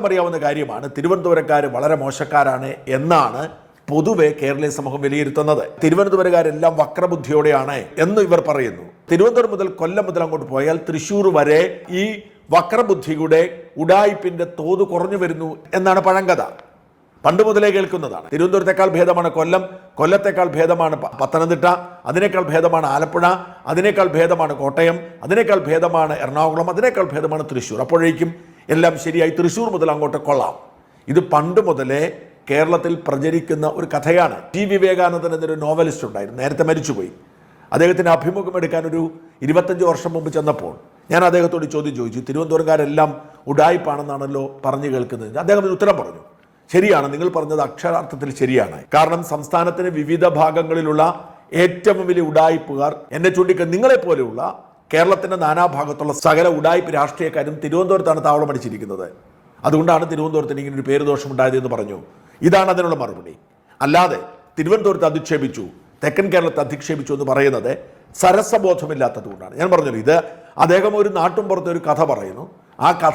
അറിയാവുന്ന കാര്യമാണ്. തിരുവനന്തപുരക്കാർ വളരെ മോശക്കാരാണ് എന്നാണ് പൊതുവെ കേരളീയ സമൂഹം വിലയിരുത്തുന്നത്. തിരുവനന്തപുരക്കാരെല്ലാം വക്രബുദ്ധിയോടെയാണ് എന്ന് ഇവർ പറയുന്നു. തിരുവനന്തപുരം മുതൽ കൊല്ലം മുതൽ അങ്ങോട്ട് പോയാൽ തൃശ്ശൂർ വരെ ഈ വക്രബുദ്ധിയുടെ ഉടായിപ്പിന്റെ തോത് കുറഞ്ഞു വരുന്നു എന്നാണ് പഴങ്കഥ. പണ്ട് മുതലേ കേൾക്കുന്നതാണ്. തിരുവനന്തപുരത്തേക്കാൾ ഭേദമാണ് കൊല്ലം കൊല്ലത്തേക്കാൾ ഭേദമാണ് പത്തനംതിട്ട അതിനേക്കാൾ ഭേദമാണ് ആലപ്പുഴ അതിനേക്കാൾ ഭേദമാണ് കോട്ടയം അതിനേക്കാൾ ഭേദമാണ് എറണാകുളം അതിനേക്കാൾ ഭേദമാണ് തൃശ്ശൂർ. അപ്പോഴേക്കും എല്ലാം ശരിയായി തൃശ്ശൂർ മുതൽ അങ്ങോട്ട് കൊള്ളാം. ഇത് പണ്ട് മുതലേ കേരളത്തിൽ പ്രചരിക്കുന്ന ഒരു കഥയാണ്. ടി വിവേകാനന്ദൻ എന്നൊരു നോവലിസ്റ്റ് ഉണ്ടായിരുന്നു. നേരത്തെ മരിച്ചുപോയി. അദ്ദേഹത്തിന് അഭിമുഖം എടുക്കാൻ ഒരു ഇരുപത്തഞ്ച് വർഷം മുമ്പ് ചെന്നപ്പോൾ ഞാൻ അദ്ദേഹത്തോട് ചോദ്യം ചോദിച്ചു തിരുവനന്തപുരംകാരെല്ലാം ഉഡായിപ്പാണെന്നാണല്ലോ പറഞ്ഞു കേൾക്കുന്നത്? അദ്ദേഹം ഒരു ഉത്തരം പറഞ്ഞു. ശരിയാണ് നിങ്ങൾ പറഞ്ഞത് അക്ഷരാർത്ഥത്തിൽ ശരിയാണ്. കാരണം സംസ്ഥാനത്തിന് വിവിധ ഭാഗങ്ങളിലുള്ള ഏറ്റവും വലിയ ഉഡായിപ്പുകാർ എന്നെ ചൂണ്ടിക്ക നിങ്ങളെ പോലെയുള്ള കേരളത്തിന്റെ നാനാഭാഗത്തുള്ള സകല ഉഡായിപ്പ് രാഷ്ട്രീയക്കാരും തിരുവനന്തപുരത്താണ് താവളം അടിച്ചിരിക്കുന്നത്. അതുകൊണ്ടാണ് തിരുവനന്തപുരത്തിന് ഇങ്ങനെ ഒരു പേര് ഉണ്ടായത് എന്ന് പറഞ്ഞു. ഇതാണ് അതിനുള്ള മറുപടി. അല്ലാതെ തിരുവനന്തപുരത്ത് അധിക്ഷേപിച്ചു തെക്കൻ കേരളത്തെ അധിക്ഷേപിച്ചു എന്ന് പറയുന്നത് സരസബോധമില്ലാത്തത് കൊണ്ടാണ് ഞാൻ പറഞ്ഞു ഇത് അദ്ദേഹം ഒരു നാട്ടും പുറത്തെ ഒരു കഥ പറയുന്നു. ആ കഥ